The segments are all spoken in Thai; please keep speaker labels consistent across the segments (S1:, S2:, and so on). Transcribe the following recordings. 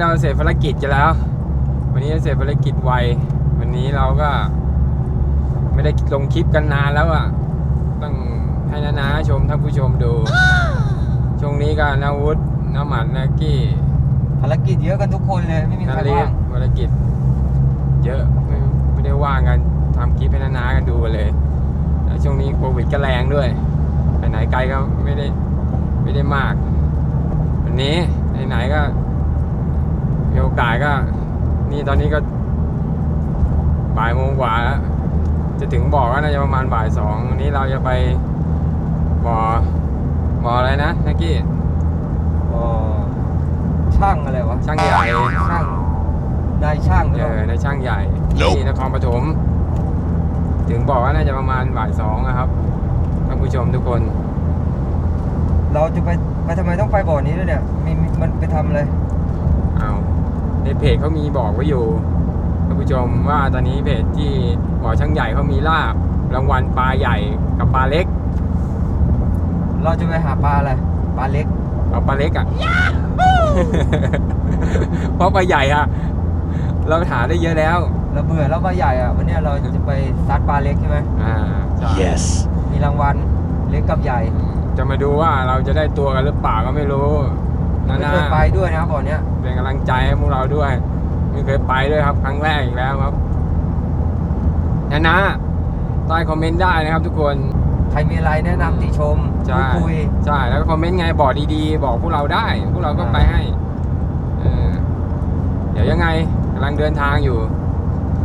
S1: เราเสร็จภารกิจกันแล้ว วันนี้เสร็จภารกิจไว วันนี้เราก็ ไม่ได้ลงคลิปกันนานแล้วอะ ต้องให้นานาชมท่านผู้ชมดู ช่วงนี้ก็นาวุฒิน้ำหมันนากี้
S2: ภารกิจเยอะกันทุกคนเลยไม่มีใค
S1: นารเลี
S2: ว่าง
S1: ภารกิจ เยอะไม่ไม่ได้ว่างกันทำคลิปให้นานากันดูเลยแล้วช่วงนี้โควิดก็แรงด้วยไปไหนไกลก็ไม่ได้ไม่ได้มาก วันนี้ไหนๆก็มี โอกาสก็ นี่ตอนนี้ก็บ่ายโมงกว่าแล้ว จะถึงบ่อก็น่าจะประมาณบ่ายสองวันนี้เราจะไปบ่อบ่ออะไรนะนักกี้
S2: อ๋อช่างอะไรวะ
S1: ช่างใหญ่
S2: ช่างนายช่างหรือ
S1: เอ
S2: เปล่า
S1: อในช่างใหญ่ที่นครปฐมถึงบอกว่าน่าจะประมาณบ่ายสองนะครับท่านผู้ชมทุกคน
S2: เราจะไปไปทำไมต้องไปบ่อนี้ด้วยเนี่ยมีมีมันไปทำอะไร
S1: เอา ในเพจเขามีบอกไว้อยู่ท่านผู้ชมว่าตอนนี้เพจที่บ่อช่างใหญ่เขามีลาบรางวัลปลาใหญ่กับปลาเล็ก
S2: เราจะไปหาปลาอะไร ปลาเล็ก
S1: เอาปลาเล็กอะ เพราะปลาใหญ่อะ เราหาได้เยอะแล้ว
S2: เราเบื่อแล้วปลาใหญ่อะวันเนี้ยเราจะไปซัดปลาเล็กใช่ไหม
S1: อ่าใช่
S3: Yes.
S2: มีรางวัลเล็กกับใหญ่
S1: จะมาดูว่าเราจะได้ตัวกันหรือเปล่าก็ไม่รู้ นา
S2: ไม่
S1: นา
S2: เคยไปด้วยนะบ่อเนี้ย
S1: เป็นกำลังใจให้พวกเราด้วยไม่เคยไปด้วยครับ ครั้งแรกอีกแล้วครับนานาใต้คอมเมนต์ได้นะครับ ทุกคน
S2: ใครมีอะไรแนะนำติชม
S1: ใช่
S2: พูดคุย
S1: ใช่แล้วก็คอมเมนต์ไงบอกดีๆ บอกพวกเราได้ พวกเราก็
S2: อ่า
S1: ไปให้เออเดี๋ยวยังไงกำลังเดินทางอยู่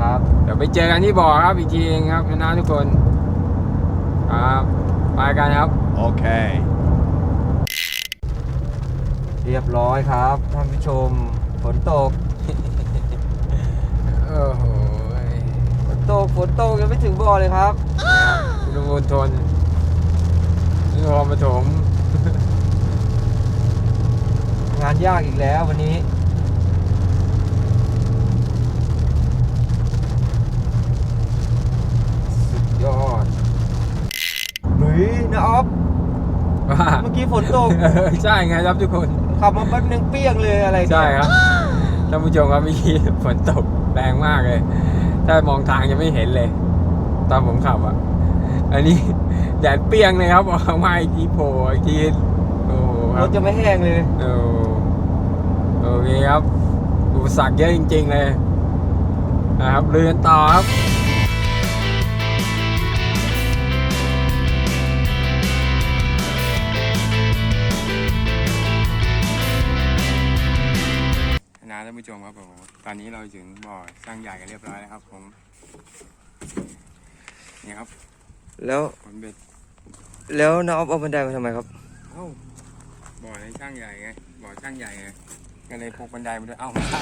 S2: ครับ
S1: เดี๋ยวไปเจอกันที่บ่อครับอีกทีเองครับนะทุกคน ครับไปกันครับ
S3: Okay.
S2: เรียบร้อยครับท่านผู้ชมฝนตก
S1: โอ้โห
S2: ฝนตกฝนตกยังไม่ถึงบ่อเลยครับ
S1: นะครับคุณมณฑลนครปฐม
S2: งานยากอีกแล้ววันนี้
S1: สุดยอด
S2: เฮ้ยนะออฟ
S1: ว่า
S2: เมื่อกี้ฝนตก
S1: เออใช่ไงครับทุกคน
S2: ขับมาแป๊บนึงเปี้ยงเลยอะไรเนี่ย
S1: ใช่ครับท่านผู้ชมครับเมื่อกี้ฝนตกแรงมากเลย ถ้ามองทางยังไม่เห็นเลย ตอนผมขับอะ อันนี้แดดเปรี้ยงเลยครับออกมาอีกทีโผล่อีกทีโอ้โหค
S2: ร
S1: รับ
S2: ถจะไม่แห้งเลย
S1: โอ้โอเคครับอุปสรรคเยอะจริง ๆ เลยนะครับเรือนต่อครับ ผู้ชมครับผมตอนนี้เราถึงบ่อสร้างใหญ่กันเรียบร้อยแล้วครับผมนี่ครับ
S2: แล้ว
S1: ผลเบ็ด
S2: แล้วนะออฟเอาบันไดมาทำไมครับ
S1: เอ้าบ่อในช่างใหญ่ไงบ่อช่างใหญ่ไงก็เลยพกบันไดมาด้วยเอ้าไม่ใช่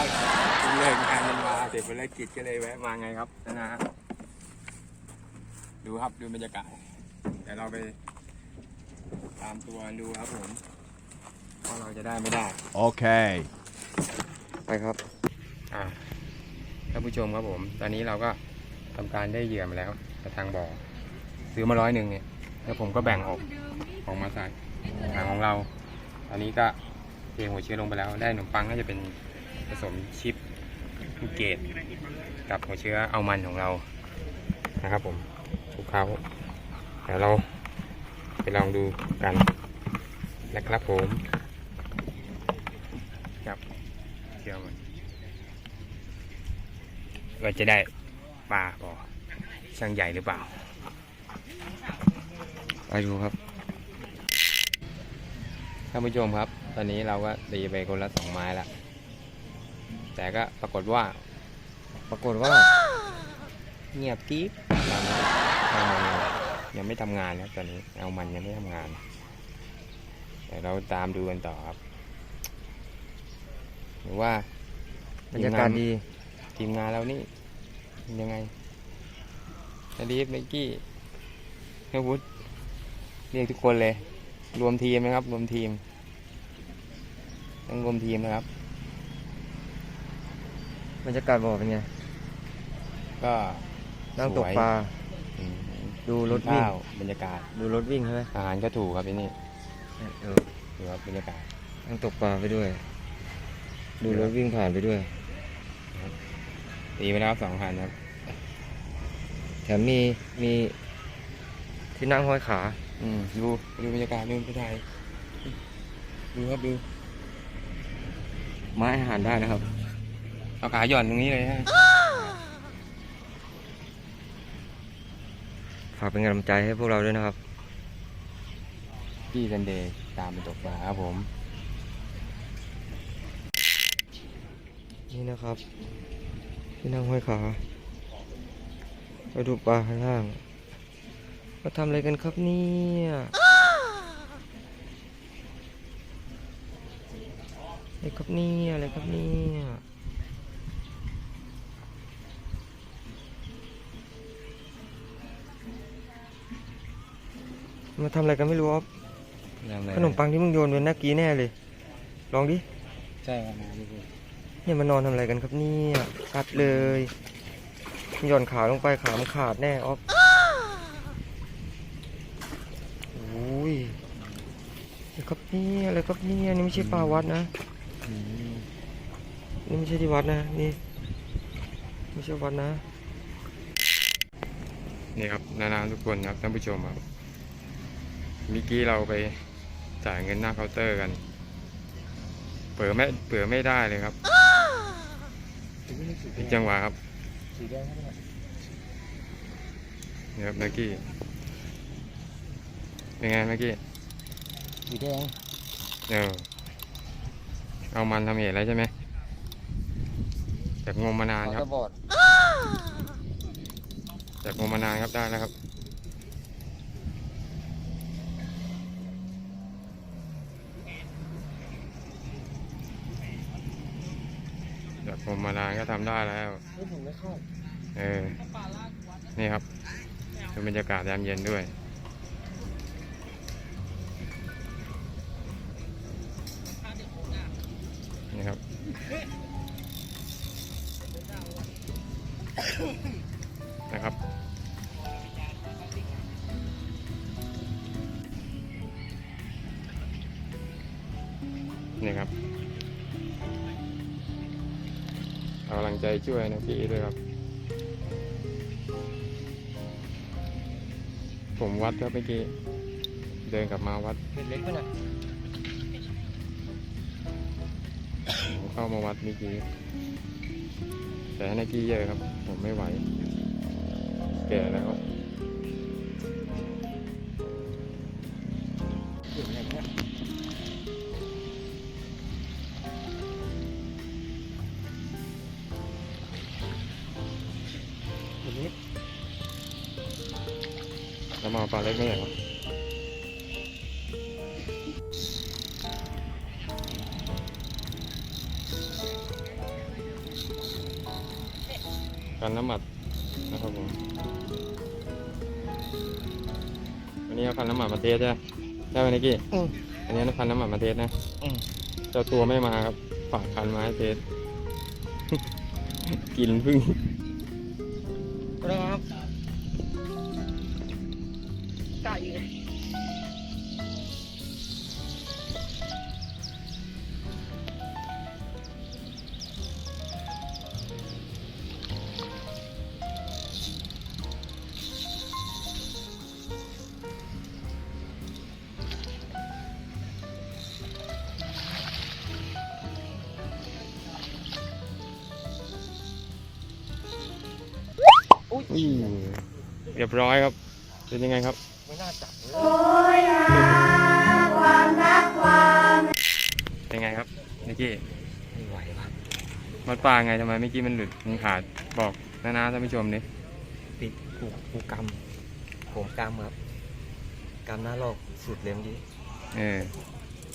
S1: เพิ่งเลิกงานกันมาเสร็จภารกิจก็เลยแวะมาไงครับนะฮะดูครับดูบรรยากาศเดี๋ยวเราไปตามตัวดูครับผมว่าเราจะได้ไม่ได้
S3: Okay.
S2: ไปครับ
S1: อ่าท่านผู้ชมครับผม ตอนนี้เราก็ทำการได้เหยื่อมาแล้วกระทางบ่อ ซื้อมาร้อยหนึ่งเนี่ยแล้วผมก็แบ่งออกออกมาใส่ถังของเราตอนนี้ก็เทหัวเชื้อลงไปแล้ว ได้ขนมปังก็จะเป็นผสมชิปลูกเกดกับหัวเชื้อเอามันของเรานะครับผมคลุกเคล้าเดี๋ยวเราไปลองดูกันนะครับผมครับเชื่อมัน ว่าจะได้ปลาบ่อช่างใหญ่หรือเปล่า
S2: ไปดูครับ
S1: ท่านผู้ชมครับ ตอนนี้เราก็ตีไปคนละสองไม้ละแต่ก็ปรากฏว่า
S2: ปรากฏว่า
S1: เงียบกิ๊บเราไม่เอามันยังไม่ทำงานครับตอนนี้เอามันยังไม่ทำงาน แต่เราตามดูกันต่อครับ หรือว่า
S2: บรรยากาศดี
S1: ทีมงานเรานี่ยังไงนาดีฟไนกี้เฮวุฒเรียกทุกคนเลย รวมทีมนะครับ รวมทีมต้องรวมทีมนะครับ
S2: บรรยากาศบ่อเป็นไง
S1: ก็
S2: นั่งตก
S1: สวย
S2: ปลา
S1: อืม
S2: ดูรถวิ่ง
S1: ข้าวบรรยากาศ
S2: ดูรถวิ่งใช่ไหม
S1: อาหารก็ถูกครับที่นี่
S2: เออ
S1: ดูครับบรรยากาศ
S2: นั่งตกปลาไปด้วย ดูรถวิ่งผ่านไปด้วย
S1: ตีไปแล้วสองพันครับ
S2: แถมมีมีที่นั่งห้อยขา
S1: อืมดูดูบรรยากาศดูพี่ไทยดูครับดู
S2: ไม้อาหารได้นะครับ
S1: เอาขาหย่อนตรงนี้เลยฮะ
S2: ฝากเป็นกำลังใจให้พวกเราด้วยนะครับ
S1: พี่ซันเดย์ตามไปตกปลาครับผม
S2: นี่นะครับ ที่นั่งห้อยขาไปดูปลาข้างล่างมาทำอะไรกันครับเนี่ยอะไรครับเนี่ยอะไรครับเนี่ยมาทำอะไรกันไม่รู้ครับขนมปังที่มึงโยนไปเมื่อกี้แน่เลย ลองดิ
S1: ใช่ครับพี่พูด
S2: เนี่ยมานอนทำอะไรกันครับเนี่ยชัดเลยหย่อนขาลงไปขามันขาดแน่ออฟโอ้ยอะไรครับเนี่ยอะไรครับเนี่ยนี่ไม่ใช่ปลาวัดนะ
S1: อืม
S2: นี่ไม่ใช่ที่วัดนะนี่ไม่ใช่วัดนะ
S1: นี่ครับนานาทุกคนครับท่านผู้ชมครับเมื่อกี้เราไปจ่ายเงินหน้าเคาน์เตอร์กัน เปิดไม่เปิดไม่ได้เลยครับ อีกจังหวะครับ
S2: สีแดงครับ
S1: นี่ครับเมื่อกี้เป็นไงเมื่อกี้
S2: สีแดง
S1: เออเอามันทำเหตุอะไรใช่ไหมจากงมมานานครับ
S2: บอด
S1: จากงมมานานครับได้แล้วครับ จากงมมานานก็ทำได้แล้ว
S2: เฮ้ยผมไม่เข้า
S1: เออ นี่ครับดูบรรยากาศยามเย็นด้วย กำลังใจช่วยนะพี่ด้วยครับ ผมวัดครับเมื่อกี้ เดินกลับมาวัด
S2: เป็นเล็กไปหน่อย
S1: ผมเข้ามาวัดเมื่อกี้ แต่ให้นากี้เยอะครับ ผมไม่ไหว แก่แล้ว กันน้ำหมัดนะครับผมวันนี้เอาคันน้ำหมัดมาเทสใช่ไหมได้ไหมนิกกี้
S2: อืม
S1: อันนี้เอาคันน้ำหมัดมาเทสนะ
S2: อืม
S1: เจ้าตัวไม่มาครับฝากคันมาให้เทส กินเพึ่ง
S2: รี
S1: ยบร้อยครับ เป็นยังไงครับ
S2: ไม่น่าจับเลย
S1: เป็นไงครับนิกกี้
S2: ไม่ไหวว่ะ
S1: มัดปลาไงทำไมเมื่อกี้มันหลุดมันขาดบอกนะนะท่านผู้ชมดิ
S2: ปิดผูกผูกกำผมกำครับกำหน้าลอกสุดเล่มดี
S1: เออ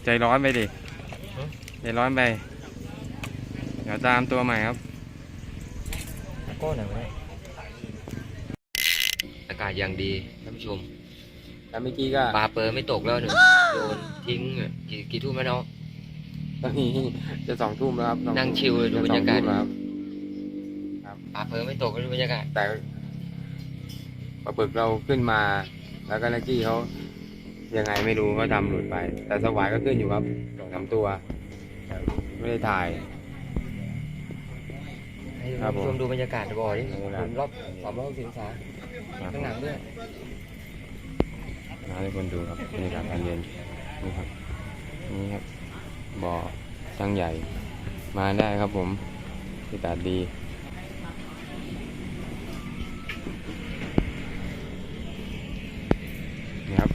S1: ใจร้อนไปดิ
S2: ฮะ
S1: ใจร้อนไป เดี๋ยวตามตัวใหม่ครับ
S2: ก็หนังไหมอากาศอย่างดีท่านผู้ชม
S1: แล้วเมื่อกี้ก็
S2: ปลาเปิดไม่ตกแล้วเนี่ยโดนทิ้งอะกี่กี่ทุ่มแล้วเนาะ
S1: ตอนนี้จะสองทุ่มแล้วครับสอ
S2: นั่งชิลเลยดูบรรยากาศ
S1: จะสองทุ่มแล้วครับ
S2: ปลาเปิดไม่ตกก็ดูบรรยากาศ
S1: แต่ปลาบึกเราขึ้นมา แล้วก็นักกี้เขายังไงไม่รู้ก็ทำหลุดไป แต่สวายก็ขึ้นอยู่ครับสองสามตัวแต่ไม่ได้ถ่าย
S2: ให้
S1: ครับผม
S2: ชมดูบรรยากาศบ่อดิ
S1: บรรยากาศ
S2: รอบสามรอบสิบองศา ข้างหลังด้วย
S1: นะให้คนดูครับบรรยากาศการเรียนนี่ครับนี่ครับบ่อช่างใหญ่ มาได้ครับผมอากาศดีนี่ครับ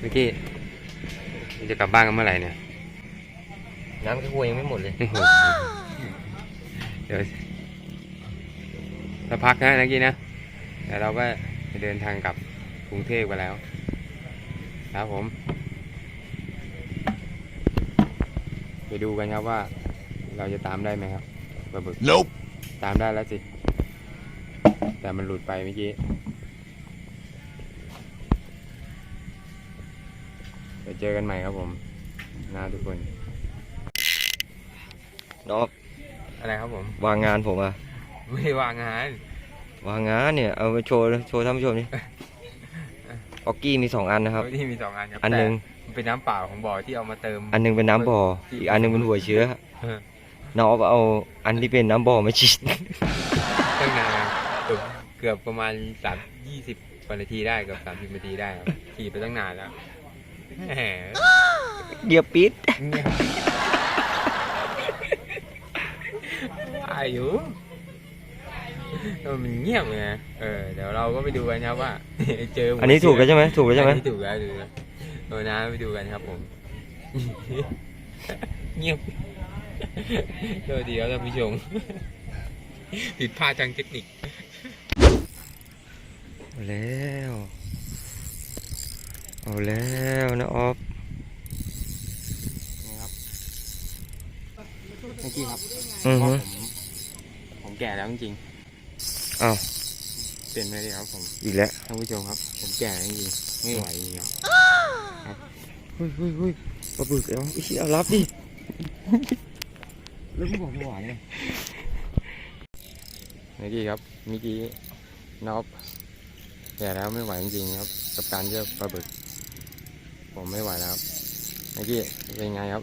S1: เมื่อกี้จะกลับบ้านกันเมื่อไหร่เนี่ย
S2: น้ำแค่หัวยังไม่หมดเลย
S1: โอ้โหเดี๋ยวสักพักนะเมื่อกี้นะ แต่เราก็จะเดินทางกลับกรุงเทพไปแล้วครับผม ไปดูกันครับว่า เราจะตามได้ไหมครับปลาบึก
S3: Nope.
S1: ตามได้แล้วสิ แต่มันหลุดไปเมื่อกี้เดี๋ยวเจอกันใหม่ครับผมนะทุกคน
S2: น้อง
S1: อะไรครับผม
S2: วางงานผมอะ
S1: ไม่ได้วางงาน
S2: วางงานเนี่ยเอาไปโชว์โชว์ท่านผู้ชมนี่ออกกี้มีสองอันนะครับ
S1: ที่มีสองอันครับ
S2: อันหนึ่ง
S1: แต่มันเป็นน้ำเปล่าของบ่อที่เอามาเติม
S2: อันหนึงเป็นน้ำบ่อ อีกอันหนึงเป็นหัวเชื้อ
S1: เออ
S2: น้องเอาเอาอันที่เป็นน้ำบ่อมาฉีด
S1: ตั้งนานเกือบเกือบประมาณสามยี่สิบกว่านาทีได้เกือบสามสิบนาทีได้ครับขี่ไปตั้งนานแล้วแหม
S2: เดียวปิด
S1: เงียบ อายุเออ มันเงียบไงเออเดี๋ยวเราก็ไปดูกันครับว่า เจอหัว
S2: อันนี้ถูกแล้วใช่ไหมถูกแล้วใช่ไหม
S1: อันนี้ถูกแล้วถูกแล้วโดนน้าไปดูกันครับผมเงียบโดยดีแล้วท่านผู้ชมผิดพลาดทางเทคนิค
S2: เอาแล้วเอาแล้วนะออฟ
S1: นะครับเมื่อกี้ครับ
S2: อือ
S1: เพ
S2: ฮึ
S1: ราะผมผมแก่แล้วจริง
S2: อ้าว
S1: ๆเปลี่ยนไปเลยครับผม
S2: อีกแล้ว
S1: ท่านผู้ชมครับ ผมแก่แล้วจริงๆไม่ไหวจริงๆครับ
S2: เฮ้ยเฮ้ยเฮ้ยปลาบึกเอาอีเอารับดิแล้วมึงบอกไม่ไหวไง
S1: เมื่อกี้ครับเมื่อกี้นอบแก่แล้วไม่ไหวจริงๆครับ กับการเลือกปลาบึก ผมไม่ไหวแล้วครับเมื่อกี้เป็นไงครับ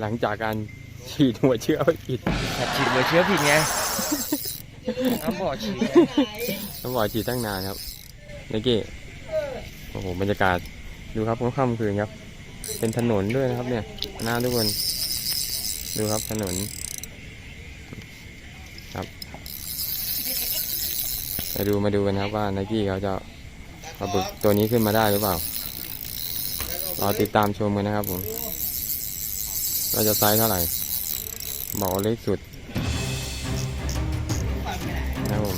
S1: หลังจากการฉีดหัวเชื้อไปผิด
S2: ขัดฉีดหัวเชื้อผิดไง น้ำบ่อฉีดไง
S1: ต้องบอกฉีดตั้งนานครับเมื่กี้โอ้โหบรรยากาศดูครับค่ำคืนครับ เป็นถนนด้วยนะครับ เนี่ยหน้าทุกคน ดูครับถนน ครับมาดูมาดูกันครับว่าไนกี้เขาจะเอาบึกตัวนี้ขึ้นมาได้หรือเปล่ารอติดตามชมกันนะครับผมเราจะไซส์เท่าไหร่บอกเล็กสุด นะครับผม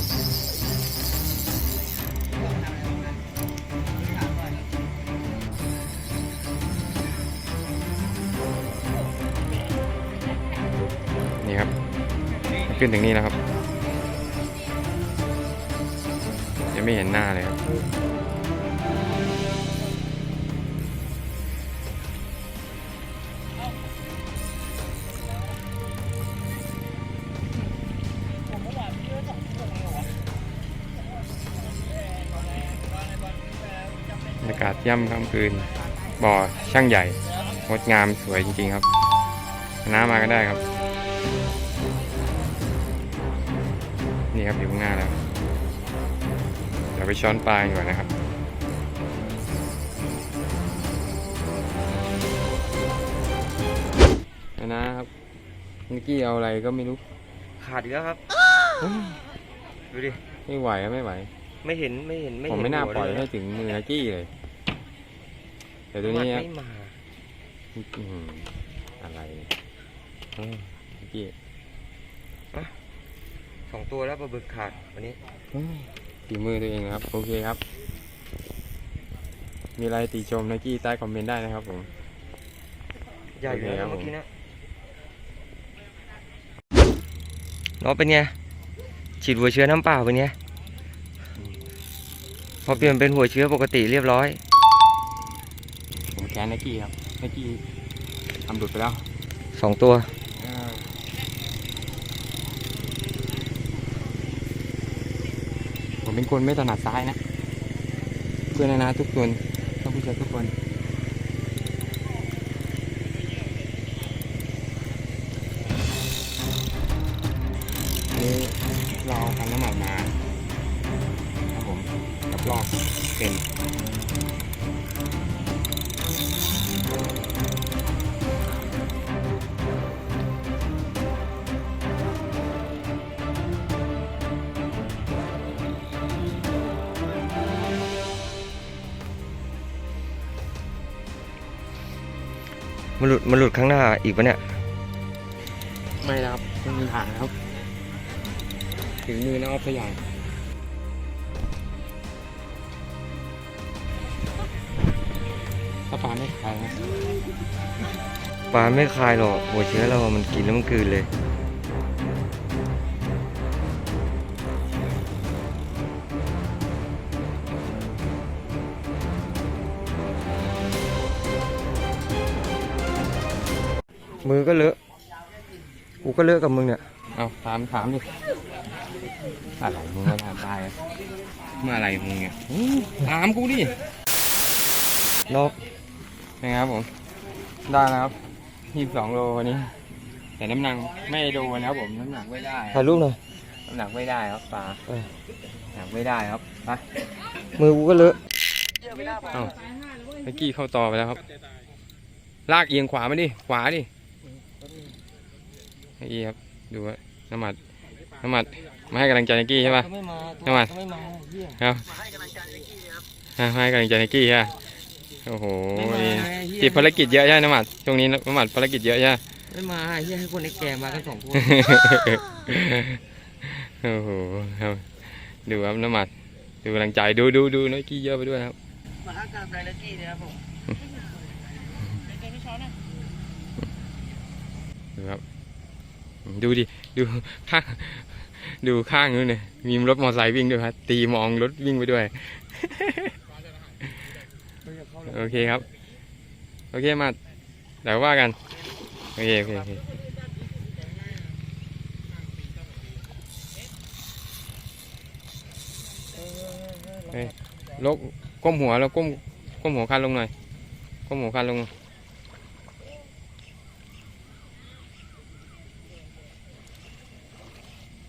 S1: นี่ครับ ขึ้นถึงนี่แล้วครับ ยังไม่เห็นหน้าเลยครับ ยากาศย่ำค่ำคืน บ่อช่างใหญ่งดงามสวยจริงๆครับน้ามาก็ได้ครับ นี่ครับอยู่ข้างหน้าแล้ว เดี๋ยวไปช้อนปลาดีกว่านะครับนะครับเมื่อกี้เอาอะไรก็ไม่รู้
S2: ขาดอีกแล้วครับ ดูดิ
S1: ไม่ไหวอะไม่ไหว
S2: ไม่เห็นไม่เห็นไม่
S1: ผม
S2: เห็น
S1: ไม่น่า
S2: หัว
S1: ปล่อย
S2: เล
S1: ให้ถึงมือนักกี้เลย แต่ตัวนี้อะ
S2: ดไม่มา
S1: อะไรเออนักกี้
S2: สองตัวแล้วปลาบึกขาดวันนี้
S1: ฝีมือตัวเองนะครับ โอเคครับ มีอะไรติชมนักกี้ใต้คอมเมนต์ได้นะครับผม
S2: ใหญ่อยู่นะเมื่อกี้นะน้องเป็นไงฉีดหัวเชื้อน้ำเปล่าเป็นไงพอเปลี่ยนเป็นหัวเชื้อปกติเรียบร้อย
S1: ผมแค้นนักกี้ครับนักกี้ทำดุดไปแล้ว
S2: สองตัว
S1: ผมเป็นคนไม่ถนัดซ้ายนะเพื่อนนะทุกคนท่านผู้ชมทุกคนนี่เราเอาคันน้ำมันมาครับผมกับลอกเป็น
S2: มันหลุดมันหลุดข้างหน้าอีกปะเนี่ย
S1: ไม่นะครับไม่มีทางครับ ถึงมือนะออฟสกอย่าง ถ้าปลาไม่ขายนะ
S2: ปลาไม่คายหรอกหัวเชื้อเราอะมันกินแล้วมันกลืนเลย มือก็เลอะ กูก็เลอะกับมึงเนี่ย
S1: เอาถามถามดิอะไรมึงมาถามตายอะเมื่ออะไรมึงเนี่ยอื้อถามกูดิ
S2: นก
S1: นะครับผม ได้แล้วครับยี่สิบสองโลวันนี้ แต่น้ำหนักไม่โดนนะครับผม น้ำหนักไม่ได้ค
S2: ถ่า
S1: รับ
S2: ยรูปหน่อย
S1: น้ำหนักไม่ได้ครับปลา
S2: เออ
S1: น้ำหนักไม่ได้ครับไป
S2: มือกูก็เลอะ
S1: เอ้าเมื่อกี้เข้าต่อไปแล้วครับ ลากเอียงขวามาดิ ขวาดิไอ้อีครับ ดูว่าน้ำหมัด น้ำหมัด มาให้กำลังใจนิกกี้ใช่ปะ
S2: ไม่มา
S1: ทำไม
S2: ไม่มาเฮีย
S1: ครับมาให้กำลังใจนิกกี้ใช่ปะโอ้โห
S2: ไม่มา
S1: นี่
S2: เหี้ย
S1: ติดภารกิจเยอะใช่ไหมน้ำหมัดช่วงนี้น้ำหมัดภารกิจเยอะใช่ไหม
S2: ไม่มาเฮียให้คนในแก่มากันสองคน
S1: โอ้โหครับดูครับน้ำหมัดดูกำลังใจดูดูดูนิกกี้เยอะไปด้วยครับ
S2: มาให้กำลังใจนักกี้นะครับผม
S1: ดูครับ ดูดิดูข้างดูข้างนู้นเนี่ยมีรถมอเตอร์ไซค์วิ่งด้วยครับตีมองรถวิ่งไปด้วย โอเคครับ โอเคมาเดี๋ยวว่ากัน โอเค โอเคโอเคเฮ้ยลกก้มหัวแล้วก้มก้มหัวคันลงหน่อย ก้มหัวคันลง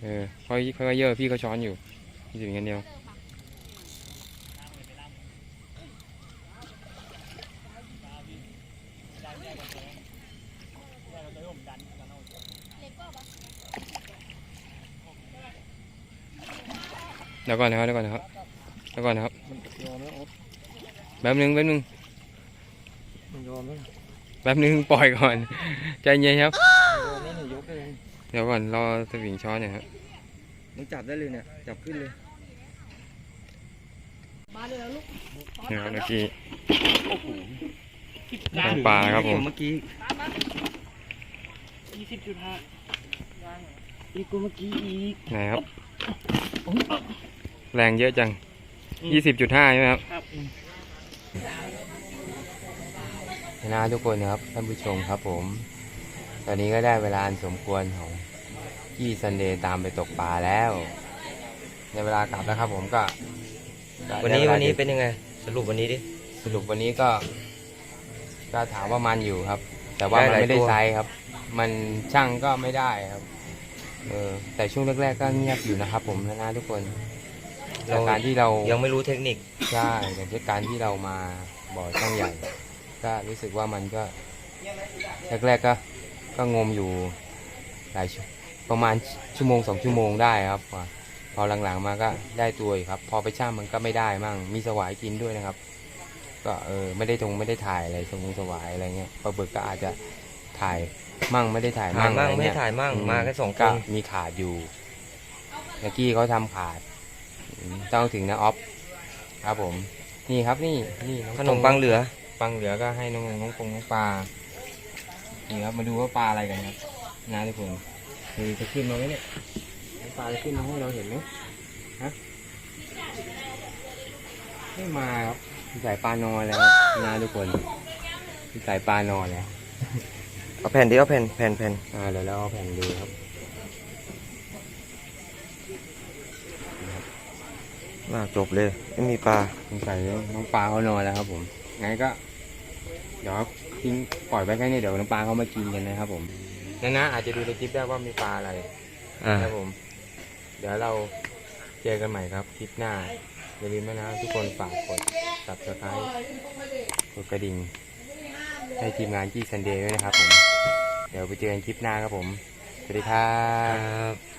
S1: เออค่อยค่อยเยอะพี่เขาช้อนอยู่พี่ถึงกันเดียว เดี๋ยวก่อนนะครับเดี๋ยวก่อนนะครับเดี๋ยวก่อนนะครับ
S2: ยอมแล้วอ๊อฟ
S1: แป๊บนึงแป๊บนึง
S2: มันยอมแล้ว
S1: แป๊บนึงปล่อยก่อน ใจเย็นครับ
S2: ยอมแล้วเนี่ยยกเลย
S1: เดี๋ยวก่อนรอสวิงช้อนหน่อยครับ
S2: มึงจับได้เลยเนี่ยจับขึ้นเลย
S1: นี่ครับเมื่อกี้ทางปลานะครับผม
S2: เมื่อกี้
S3: ยี่สิบจุดห้าอีกกูเมื่อกี้อีก
S1: ไหนครับ แรงเยอะจังยี่สิบจุดห้าใช่ไหมครับ
S3: ครับ
S1: นะทุกคนนะครับท่านผู้ชมครับผม ตอนนี้ก็ได้เวลาอันสมควรของพี่ซันเดย์ตามไปตกปลาแล้ว ในเวลากลับแล้วครับผมก็ก็
S2: วันนี้
S1: ได้
S2: วันนี้
S1: ดึก
S2: เป็นยังไง สรุปวันนี้ดิ
S1: สรุปวันนี้ก็ ก็ถามว่ามันอยู่ครับ แต่ว่ามัน
S2: ได้หลาย
S1: ไม่ได้
S2: ตัว
S1: ไซส์ครับ มันช่างก็ไม่ได้ครับ เออแต่ช่วงแรกๆก็เงียบอยู่นะครับ ผมนะนะทุกคน จากการที่เรา
S2: ยังไม่รู้เทคนิค
S1: ใช่แต่จากการที่เรามาบ่อช่างใหญ่ ก็รู้สึกว่ามันก็แรกๆก็ก็งมอยู่หลายชั่วประมาณชั่วโมงสองชั่วโมงได้ครับพอพอหลังๆมาก็ได้ตัวอีกครับ พอไปช่างมันก็ไม่ได้มั่งมีสวายกินด้วยนะครับ ก็เออไม่ได้ทงไม่ได้ถ่ายอะไรสมงสวายอะไรเงี้ยปลาบึกก็อาจจะถ่ายมั่งไม่ได้ถ่าย
S2: ถ่าย
S1: มั่ง
S2: มั่ง
S1: อะไร
S2: ไม่
S1: เงี้ย
S2: ถ่ายมั่ง
S1: อื
S2: มาแค่สองค
S1: ก็
S2: น
S1: มีขาดอยู่เมื่อกี้เขาทำขาดอืม ต้องถึงนะออฟครับผม นี่ครับนี่นี่อง
S2: ขนมปังเหลือ
S1: ปังเหลือก็ให้น้องน้องปงน้องปลานี่ครับมาดูว่าปลาอะไรกันครับนะทุกคนคือจะขึ้นมาไหมเนี่ยน้องปลาจะขึ้นมาให้เราเห็นไหมฮะไม่มาครับมีสายปลานอนแล้วครับนะทุกคนมีสายปลานอนแล้ว
S2: เอาแผ่นดิเอาแผ่นแผ่นแผ่น
S1: อ่าเดี๋ยวเราเอาแผ่นดูครับ
S2: น่าจบเลยไม่มีปลา
S1: สงสัยน้องปลาเขานอนแล้วครับผมงั้นก็ เดี๋ยวทิ้งปล่อยไว้แค่นี้เดี๋ยวน้องปลาเขามากินกันนะครับ ผมนะนะอาจจะดูในคลิปได้ว่ามีปลาอะไร
S2: อ่า
S1: ครับผม เดี๋ยวเราเจอกันใหม่ครับคลิปหน้าอย่าลืมนะนะทุกคนฝากกด subscribe กดกระดิ่งให้ทีมงานจี้ซันเดย์ด้วยนะครับผม เดี๋ยวไปเจอกันคลิปหน้าครับผม สวัสดีครั
S2: ครับบ